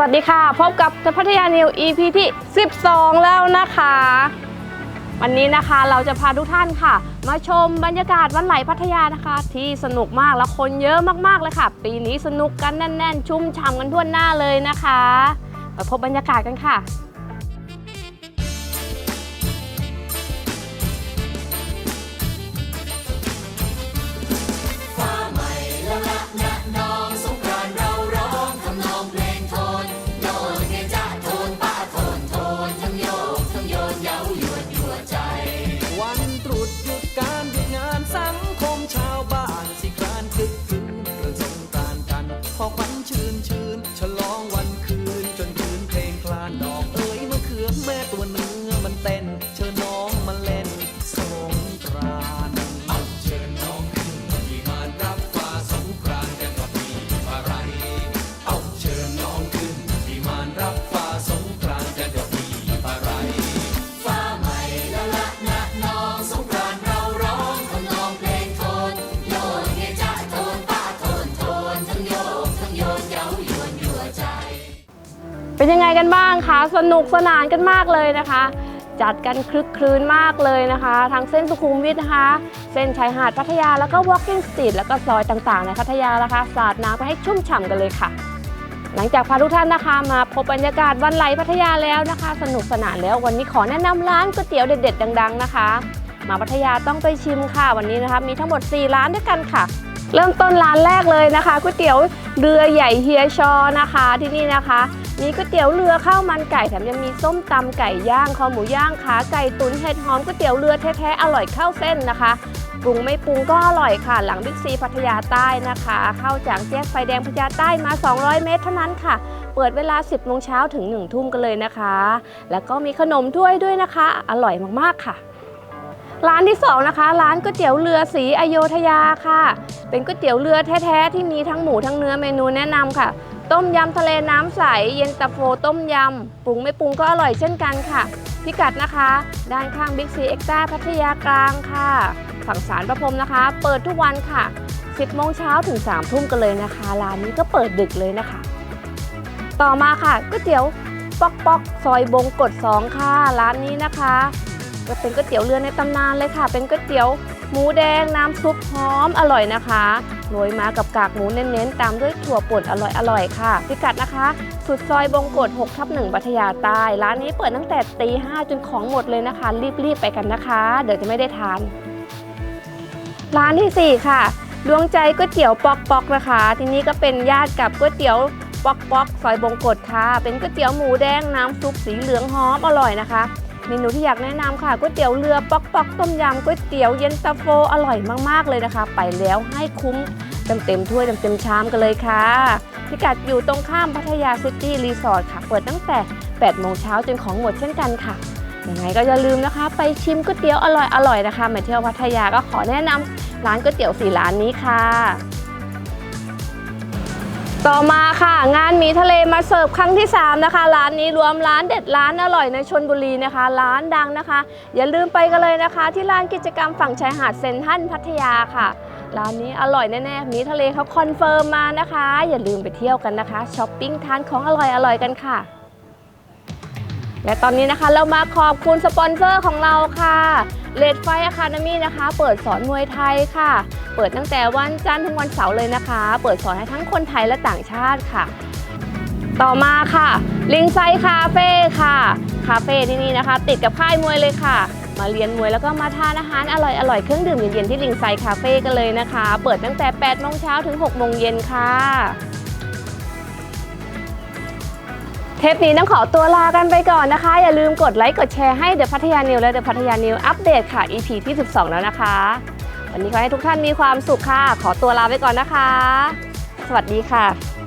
วัสดีค่ะ พบกับพัทยานิว EP ที่ 12 แล้วนะคะ วันนี้นะคะเราจะพาทุกท่านค่ะ มาชมบรรยากาศวันไหลพัทยานะคะ ที่สนุกมากและคนเยอะมากๆเลยค่ะ ปีนี้สนุกกันแน่น ๆ ชุ่มฉ่ำกันทั่วหน้าเลยนะคะไปพบบรรยากาศกันค่ะ แม่ตัวเนื้อมันเต้น ยังไงกันบ้างคะสนุกสนานกันมากเลยนะคะ จัดกันคลึกครื้นมากเลยนะคะทางเส้นสุขุมวิทนะคะ เส้นชายหาดพัทยาแล้วก็ Walking Street แล้วก็ซอยต่างๆ ในพัทยานะคะสาดน้ำไปให้ชุ่มฉ่ำกันเลยค่ะ หลังจากพาทุกท่านนะคะ มาพบบรรยากาศวันไหลพัทยาแล้วนะคะ สนุกสนานแล้ววันนี้ขอแนะนำร้านก๋วยเตี๋ยวเด็ด ๆ ดัง ๆ นะคะ มาพัทยาต้องไปชิมค่ะวันนี้นะคะ มีทั้งหมด 4 ร้านด้วยกันค่ะ เริ่มต้นร้านแรกเลยนะคะก๋วยเตี๋ยวเรือใหญ่เฮียชอนะคะที่นี่นะคะ มีก๋วยเตี๋ยวเรือข้าวมันไก่แถมยังมีส้มตำไก่ย่างคอหมูย่างขาไก่ตุ๋นเห็ดหอมก๋วยเตี๋ยวเรือแท้ๆอร่อยข้าวเส้นนะคะปรุงไม่ปรุงก็อร่อยค่ะ หลังบิ๊กซีพัทยาใต้นะคะ เข้าจากแยกไฟแดงพัทยาใต้มา 200 เมตรเท่านั้นค่ะ เปิดเวลา 10โมงเช้าถึง 1 ทุ่มกันเลยนะคะ แล้วก็มีขนมถ้วยด้วยนะคะ อร่อยมากๆค่ะ ร้านที่สองนะคะร้านก๋วยเตี๋ยวเรือสีอโยธยาค่ะ เป็นก๋วยเตี๋ยวเรือแท้ๆที่มีทั้งหมูทั้งเนื้อเมนูแนะนำค่ะ ต้มยำทะเลน้ำใส เย็นตาโฟต้มยำปรุงไม่ปรุงก็อร่อยเช่นกันค่ะ พิกัดนะคะ ด้านข้างบิ๊กซีเอ็กซ์ต้าพัทยากลางค่ะ ฝั่งสารประพรมนะคะ เปิดทุกวันค่ะ 10โมงเช้าถึง3ทุ่มกันเลยนะคะร้านนี้ก็เปิดดึกเลยนะคะ ต่อมาค่ะก๋วยเตี๋ยวป๊อกป๊อกซอยบงกด2ค่ะร้านนี้นะคะ ก็เป็นก๋วยเตี๋ยวเรือในตำนานเลยค่ะ เป็นก๋วยเตี๋ยวหมูแดงน้ำซุปหอมอร่อยนะคะโรยมากับกากหมูเน้นๆ ตามด้วยถั่วป่นอร่อยๆค่ะ พิกัดนะคะสุดซอยบงกฎ6ทับ1พัทยาใต้ร้านนี้เปิดตั้งแต่ตีห้าจนของหมดเลยนะคะ รีบๆไปกันนะคะ เดี๋ยวจะไม่ได้ทาน ร้านที่ 4 ค่ะดวงใจก๋วยเตี๋ยวปอกปอกๆนะคะ ที่นี่ก็เป็นญาติกับก๋วยเตี๋ยวปอกปอกๆซอยบงกฎค่ะ เป็นก๋วยเตี๋ยวหมูแดงน้ำซุปสีเหลืองหอมอร่อยนะคะ เมนูที่อยากแนะนำค่ะก๋วยเตี๋ยวเรือป๊อกป๊อกต้มยำก๋วยเตี๋ยวเย็นตาโฟอร่อยมากๆเลยนะคะ ไปแล้วให้คุ้มเต็มเต็มๆถ้วยเต็มเต็มๆชามกันเลยค่ะ พิกัดอยู่ตรงข้ามพัทยาซิตี้รีสอร์ทค่ะ เปิดตั้งแต่ 8 โมงเช้าจนของหมดเช่นกันค่ะยังไงก็อย่าลืมนะคะ ไปชิมก๋วยเตี๋ยวอร่อยๆนะคะมาเที่ยวพัทยาก็ขอแนะนำร้านก๋วยเตี๋ยวสี่ร้านนี้ค่ะ ต่อมาค่ะ งานหมีทะเลมาเสิร์ฟครั้งที่ 3 นะคะ ร้านนี้รวมร้านเด็ดร้านอร่อยในชนบุรีนะคะ ร้านดังนะคะ อย่าลืมไปกันเลยนะคะ ที่ร้านกิจกรรมฝั่งชายหาดเซนทันพัทยาค่ะ ร้านนี้อร่อยแน่ๆหมีทะเลเขาคอนเฟิร์มมานะคะ อย่าลืมไปเที่ยวกันนะคะช้อปปิ้งทานของอร่อยๆกันค่ะ และตอนนี้นะคะเรามาขอบคุณสปอนเซอร์ของเราค่ะเลดไฟอะคาเดมี่นะคะ เปิดสอนมวยไทยค่ะ เปิดตั้งแต่วันจันทร์ถึงวันเสาร์เลยนะคะ เปิดสอนให้ทั้งคนไทยและต่างชาติค่ะ ต่อมาค่ะลิงไซคาเฟ่ค่ะ คาเฟ่ที่นี่นะคะ ติดกับค่ายมวยเลยค่ะ มาเรียนมวยแล้วก็มาทานอาหารอร่อยๆ เครื่องดื่มเย็นๆที่ลิงไซคาเฟ่กันเลยนะคะ เปิดตั้งแต่8โมงเช้าถึง6โมงเย็นค่ะ เทปนี้ต้องขอตัวลากันไปก่อนนะคะ อย่าลืมกดไลค์กดแชร์ให้เดอะพัทยานิวและเดอะพัทยานิวอัปเดตค่ะ EP ที่ 12 แล้วนะคะ วันนี้ขอให้ทุกท่านมีความสุขค่ะ ขอตัวลาไปก่อนนะคะ สวัสดีค่ะ